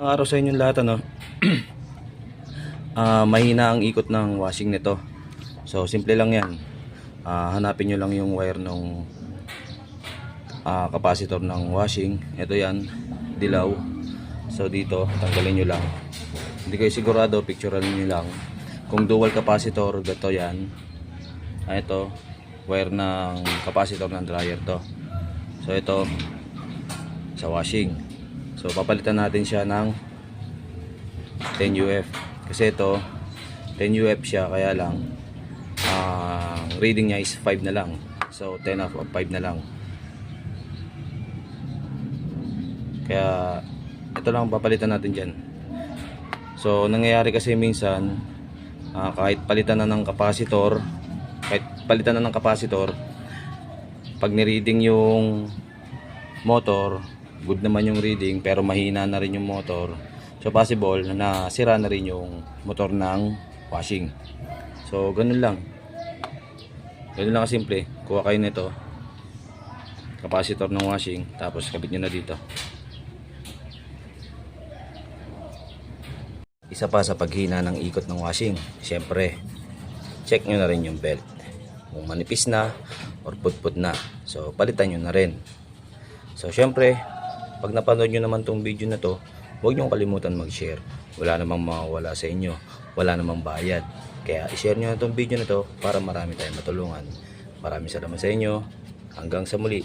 Ang araw sa inyong lahat ano. Ah, mahina ang ikot ng washing nito. So simple lang 'yan. Ah, hanapin niyo lang yung wire ng ah, capacitor ng washing. Ito 'yan, dilaw. So dito, tanggalin niyo lang. Hindi kayo sigurado, picturean niyo lang. Kung dual capacitor, gato 'yan. Ah, ito, wire ng capacitor ng dryer to. So ito sa washing. So papalitan natin siya ng 10 UF. Kasi ito 10 UF siya kaya lang ang reading niya is 5 na lang. So 10 of 5 na lang. Kaya ito lang ang papalitan natin diyan. So nangyayari kasi minsan ah, kahit palitan na ng kapasitor, kahit palitan na ng kapasitor, pag ni-reading yung motor, good naman yung reading pero mahina na rin yung motor. So possible na sira na rin yung motor ng washing. So ganun lang. Ganun lang kasimple. Kuha kayo nito. Capacitor ng washing tapos kabit nyo na dito. Isa pa sa paghina ng ikot ng washing. Siyempre, check nyo na rin yung belt. Kung manipis na or putput na. So palitan nyo na rin. So syempre, pag napanood nyo naman tong video na to, huwag nyo kalimutan mag-share. Wala namang mawawala sa inyo. Wala namang bayad. Kaya i-share nyo na tong video na to para marami tayong matulungan. Maraming salamat sa inyo. Hanggang sa muli.